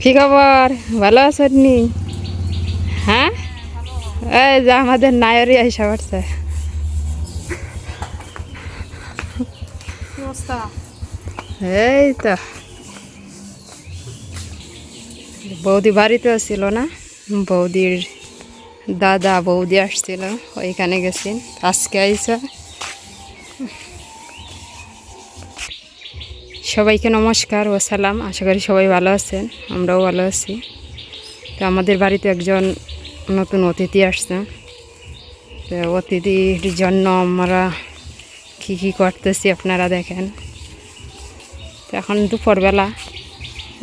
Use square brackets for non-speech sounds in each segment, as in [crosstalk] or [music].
কি খবর? ভালো আছেন নি হ্যাঁ? এই যে আমাদের নায়রি আইসা পড়ছে। এই তো। বৌদি বাড়িতে ছিল না, বৌদির দাদা বৌদি আসছিল, ওইখানে গেছি, আজকে আইসা। সবাইকে নমস্কার ও সালাম, আশা করি সবাই ভালো আছেন, আমরাও ভালো আছি। তো আমাদের বাড়িতে একজন নতুন অতিথি আসছে। তো অতিথির জন্য আমরা কী কী করতেছি আপনারা দেখেন। তো এখন দুপুরবেলা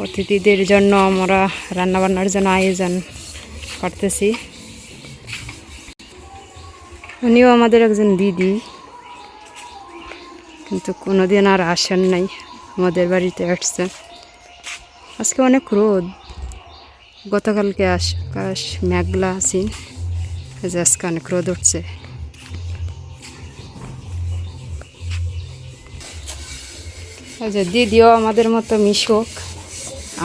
অতিথিদের জন্য আমরা রান্নাবান্নার জন্য আয়োজন করতেছি। উনিও আমাদের একজন দিদি। কিন্তু কোনোদিন আর আসেন নাই, আমাদের বাড়িতে আসছেন আজকে অনেক রোদ। গতকালকে আকাশ মেঘলা আছি আজকে অনেক রোদ উঠছে। দিদিও আমাদের মতো মিশুক।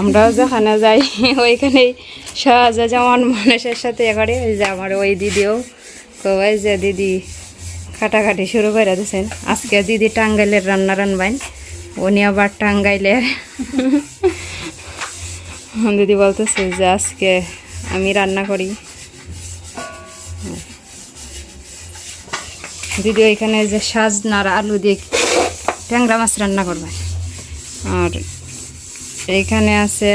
আমরাও যেখানে যাই, [laughs] ওইখানেই যেমন মানুষের সাথে এ করে ওই যে আমার ওই দিদিও, তো ওই যে দিদি কাটাকাটি শুরু করে দিয়েছেন আজকে দিদি টাঙ্গাইলের রান্না রানবেন, উনি আবার টাঙ্গাইলের। [laughs] দিদি বলতেছে যে আজকে আমি রান্না করি। দিদি ওইখানে যে সাজনার আলু দিয়ে ট্যাংরা মাছ রান্না করবেন। আর এইখানে আছে।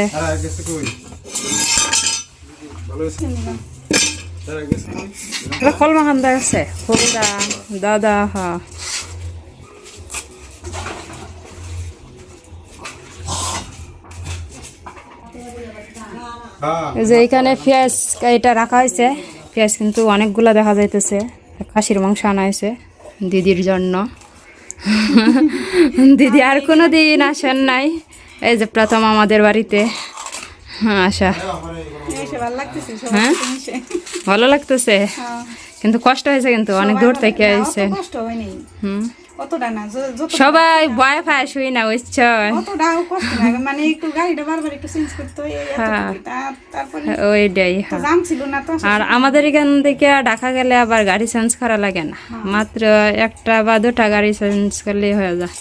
এটা কলমা খান্দা আছে। খুবরা দাদা হ্যাঁ। হ্যাঁ যে এখানে পেঁয়াজ এটা রাখা হয়েছে। পেঁয়াজ কিন্তু অনেকগুলো দেখা যাইতেছে। খাসির মাংস আনা হয়েছে দিদির জন্য। [laughs] দিদি আর কোনো দিন আসেন নাই। এই যে প্রথম আমাদের বাড়িতে। হ্যাঁ আসা হ্যাঁ? ভালো লাগতেছে? কিন্তু কষ্ট হয়েছে কিন্তু অনেক দূর থেকে হয়নি। হুম। সবাই ভয় পায় শুই না না মানে হয় হ্যাঁ। ওইটাই হ্যাঁ। আর আমাদের এখান থেকে ঢাকা গেলে আবার গাড়ি চেঞ্জ করা লাগে না। মাত্র একটা বা দুটা গাড়ি চেঞ্জ করলেই হয়ে যায়।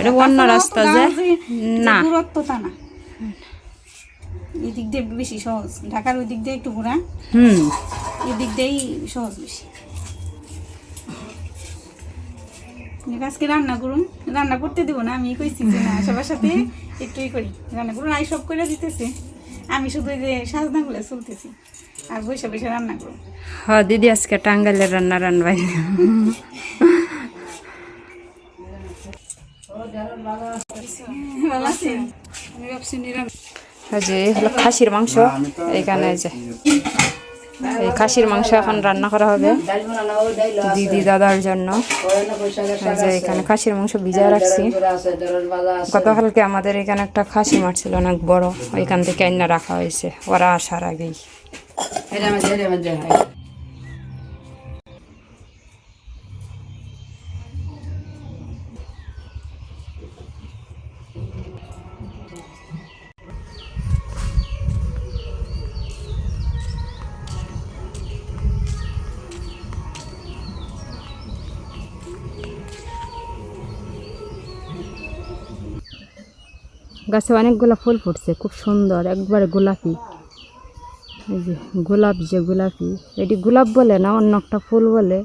এটা অন্য তাছাড়া রাস্তা যে? গাঁও যে- যে না। দূরত্ব না। এই দিক দিয়ে বেশি সহজ। ঢাকার ওই দিক দিয়ে একটু ঘোরা। হুম। এই দিক দিয়েই সহজ বেশি। আজকে রান্না করুন। রান্না করতে দেবো না আমি কইছি যে না সবার সাথে একটু ই করি। রান্না করুন আই সব করে দিতেছে। আমি শুধু যে সাজনাগুলো চলতেছি। আর বসে বসে রান্না করুন। হ্যাঁ দিদি আজকে টাঙ্গাইলের রান্না রান্নাবাই ভালো আছেন আমি ভাবছি নিরামিষ এই যে হলো খাসির মাংস। এইখানে যে এই খাসির মাংস এখন রান্না করা হবে দিদি দাদার জন্য। যে এখানে খাসির মাংস ভিজায় রাখছি। গতকালকে আমাদের এখানে একটা খাসি মারছিল, অনেক বড়। ওইখান থেকে আইনা রাখা হয়েছে, ওরা আসার আগেই। গাছে অনেকগুলো ফুল ফুটছে, খুব সুন্দর, একবারে গোলাপি। এই যে গোলাপ যে গোলাপি, এটি গোলাপ বলে না, অন্য একটা ফুল বলে,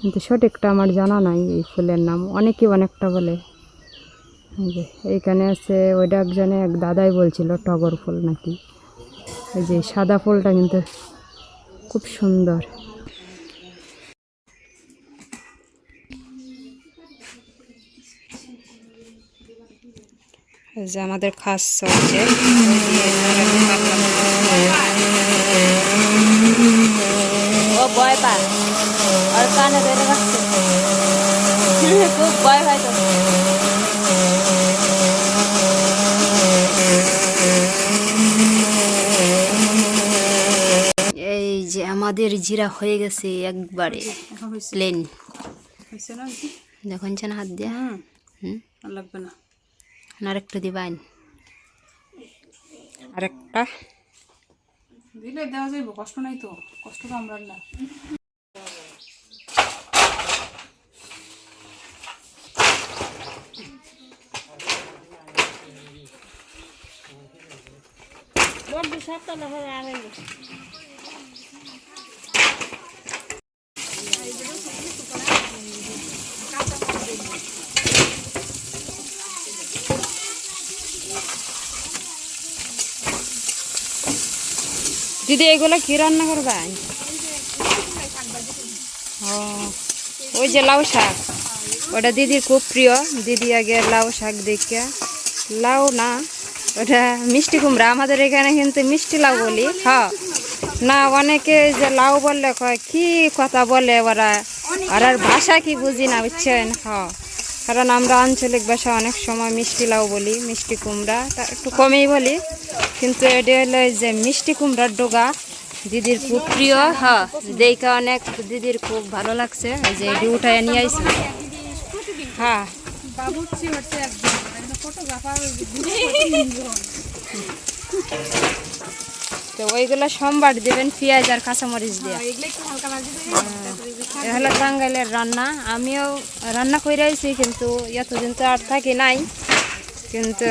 কিন্তু সঠিকটা আমার জানা নাই এই ফুলের নাম, অনেকে অনেকটা বলে। যে এইখানে আছে, ওইটা একজনে এক দাদাই বলছিল, টগর ফুল নাকি। এই যে সাদা ফুলটা কিন্তু খুব সুন্দর। যে আমাদের খাস চলছে ও এই যে আমাদের জিরা হয়ে গেছে একবারে প্লেন দেখুন হাত দিয়ে। হুম। লাগবে না। আর একটু দিবাইন আরেকটা দিলে দেওয়া যাইব কষ্ট নাই তো কষ্ট তো আমরা না। দিদি, এগুলো কি রান্না করবেন ও, ওই যে লাউ শাক। ওটা দিদির খুব প্রিয়। দিদি আগে লাউ শাক দেখে। লাউ না, ওটা মিষ্টি কুমড়া। আমাদের এখানে কিন্তু মিষ্টি লাউ বলি হ্যাঁ না, অনেকে যে লাউ বললে কয়, কি কথা বলে ওরা? ওরার ভাষা কি বুঝি না, বুঝছেন? হ্যাঁ কারণ আমরা আঞ্চলিক ভাষা অনেক সময় মিষ্টি লাউ বলি, মিষ্টি কুমড়া। তা একটু কমেই বলি, কিন্তু এটা হলো যে মিষ্টি কুমড়ার ডোগা, দিদির খুব প্রিয়। হ্যাঁ দেখে অনেক দিদির খুব ভালো লাগছে যে এটি উঠায় নিয়ে আইছি। হ্যাঁ। একদম ফটোগ্রাফার তো ওইগুলো সোমবার দেবেন পেঁয়াজ আর কাঁচামরিচ দিয়ে। ভাজি এ হলো টাঙ্গাইলের রান্না। আমিও রান্না করে আইছি কিন্তু এতদিন তো আর থাকি নাই। কিন্তু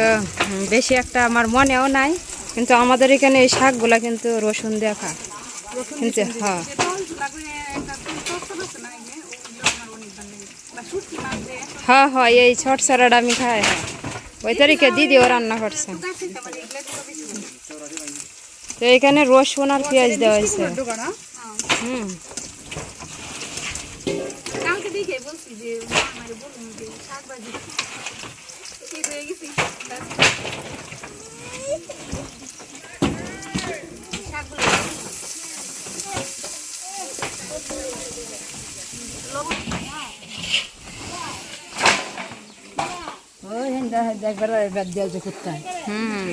বেশি একটা আমার মনেও নাই। কিন্তু আমাদের এখানে এই শাকগুলা কিন্তু রসুন দেখা কিন্তু হ্যাঁ। হ্যাঁ হ্যাঁ এই ছট সারাটা আমি খাই হ্যাঁ। ওই তারিখে দিদিও রান্না করছে। তো এখানে রসুন আর পেঁয়াজ দেওয়া হয়েছে। হুম। কালকে দেখে বলছি যে মা আমারে বলুন যে শাক ভাজি ঠিক হয়ে গেছি। শাকগুলো হুম।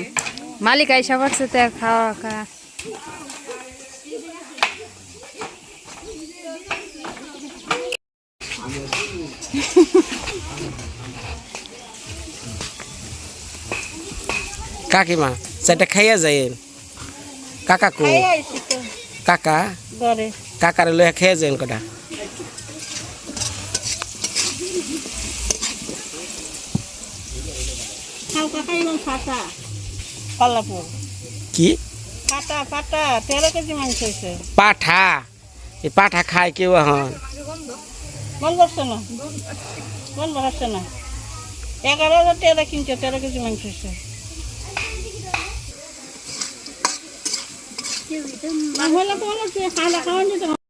মালিক আইসা করছে তো খাওয়া খাওয়া কাকিমা সেটা খাইয়া যায় কাকা কো? কাকা? কাকার লইয়া খেয়ে যায় কটা? খাইলাম ফাটা পাল্লাপুর। কি? ফাটা ফাটা তেরো কেজি মাংস হয়েছে। পাঠা? এই পাঠা খায় কেউ এখন? বন্ধ হচ্ছে না? বন্ধ হচ্ছে না। এগারো হাজার তেরো কিনছে তেরো কেজি মাংস হয়েছে। হলে তো মনে হচ্ছে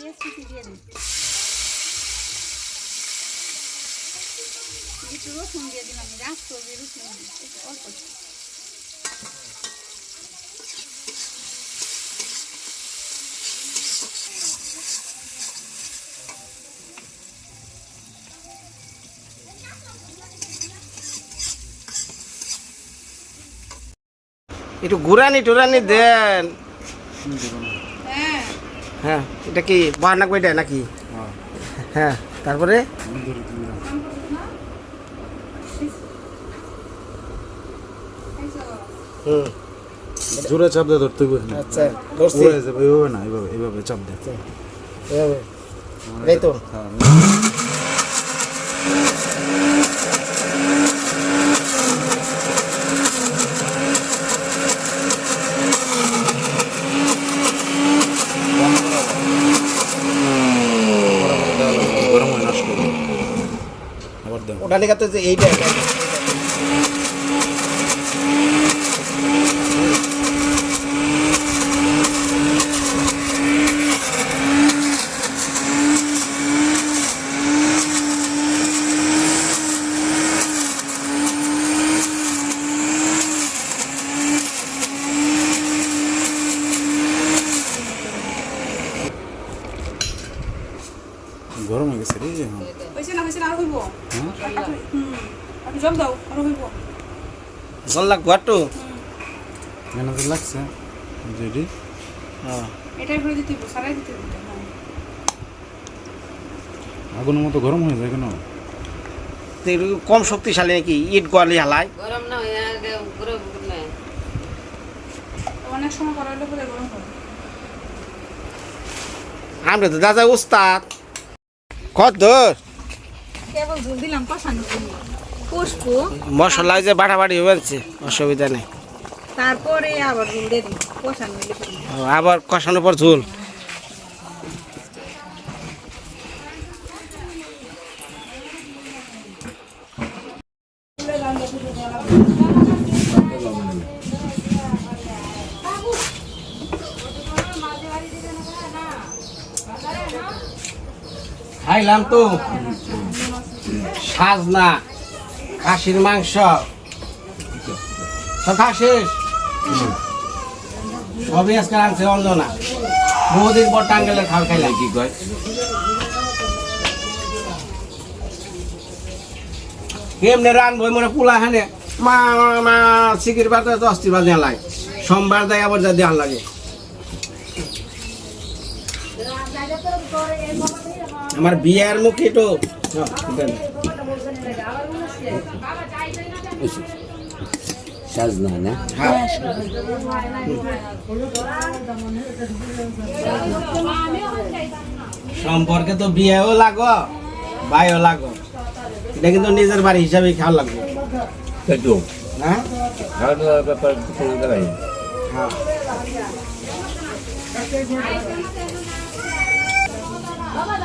খাওয়া খাওয়ান যেত না। একটু রসুন দিয়ে দিলাম রাস্ত যে রসুন একটু অল্প একটু। ঘুরানি টুরানি দেন। হ্যাঁ এটা কি বাহানা কইটা নাকি? হ্যাঁ। তারপরে? হুম। জোরে চাপ দিয়ে ধরতে হবে। আচ্ছা ধরছি। পড়ে না এইভাবে এইভাবে চাপ দে। এভাবে। এই তো। হ্যাঁ গরম হয় নষ্ট হবে। আবার দেন ওটা লেখা তো যে এইটা গরম হয়ে গেছে রে এখন। হইছে না ওইছে না আর হইব। হ্যাঁ? হুম আর জল দাও আর হইব। জল লাগ বাটু এনে জল লাগছে যদি হ্যাঁ। এটা করে দিতে হবে সারাই দিতে হবে আগুনের মতো গরম হয়ে যায় কেন? কম শক্তিশালী নাকি? ইট গোয়ালি হালাই। গরম না হয়ে গরম অনেক সময় পরে গরম হয়। আমরা তো দাদা উস্তাদ কত দূর? কেবল ঝুল দিলাম কষানোর জন্য কষবো। মশলা যে বাড়াবাড়ি হয়েছে অসুবিধা নেই। তারপরে আবার ঝুল দিয়ে দিই কষানো আবার কষানোর পর ঝোল। খাইলাম তো। সাজনা খাসির মাংস। সব খাসিস সবই আজকে আনছে অঞ্জনা। বহুদিন পর টাঙ্গেলের খাওয়া খাইলাম। কি কয়? কেমনে রানবো মনে পোলা হানে? মা মা, সিকির বাতে দশ টি বাজে লাগে সোমবার দেয় আবার যা দেওয়ার লাগে। আমার বিয়ের মুখে তো দেন। সাজনা না হ্যাঁ। সম্পর্কে তো বিয়েও লাগো ভাইও লাগো। এটা কিন্তু নিজের বাড়ি হিসাবে খাওয়া লাগবে। হ্যাঁ? খাওয়া দাওয়ার ব্যাপার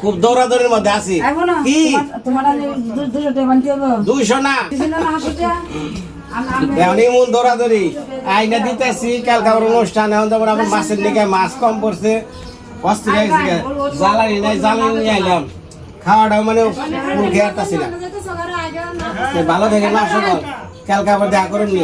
খুব দৌড়াদৌড়ির মধ্যে আছি। কি? দুইশো না। এমনি দৌড়াদৌড়ি। আইনা দিতেছি কালকে আমার অনুষ্ঠান এখন তো আমার মাছের দিকে মাছ কম পড়ছে। অস্থির জ্বালানি নাই জ্বালানি নিয়ে আইলাম। খাওয়াটাও মানে ভালো থেকে না সকল কালকে আবার দেখা করুন নি